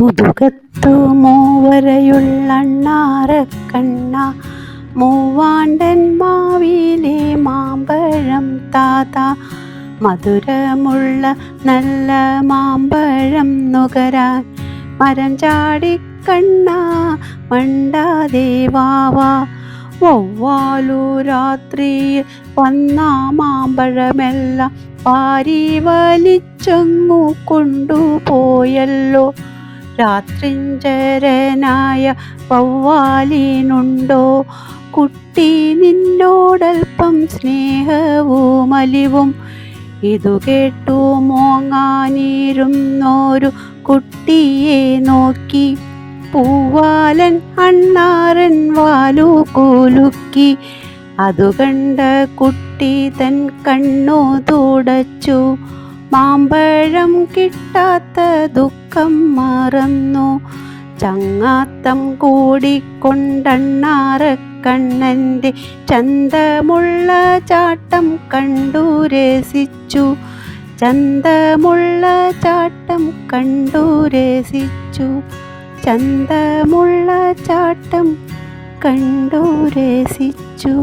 മുതുകത്തു മൂവരയുള്ള അണ്ണാറക്കണ്ണ മൂവാണ്ടൻ മാവിലെ മാമ്പഴം താത. മധുരമുള്ള നല്ല മാമ്പഴം നുകരാൻ മരം ചാടിക്കണ്ണ മണ്ടാതെ വാവാ. വവ്വാലു രാത്രിയിൽ വന്ന മാമ്പഴമെല്ലാം പാരി വലിച്ചങ്ങു കൊണ്ടുപോയല്ലോ. രാത്രിഞ്ചരനായ പൗവാലിനുണ്ടോ കുട്ടി നിന്നോടൽപ്പം സ്നേഹവും അലിവും. ഇതു കേട്ടു മോങ്ങാനിരുന്നോരു കുട്ടിയെ നോക്കി. പൂവാലൻ അണ്ണാറൻ വാലു കുലുക്കി. അതു കണ്ട കുട്ടി തൻ കണ്ണു തുടച്ചു. മാമ്പഴം കിട്ടാത്ത ദുഃഖം മറന്നു. ചങ്ങാത്തം കൂടിക്കൊണ്ടണ്ണാറക്കണ്ണന്റെ ചന്തമുള്ള ചാട്ടം കണ്ടു രസിച്ചു. ചന്തമുള്ള ചാട്ടം കണ്ടു രസിച്ചു. ചന്തമുള്ള ചാട്ടം കണ്ടു രസിച്ചു.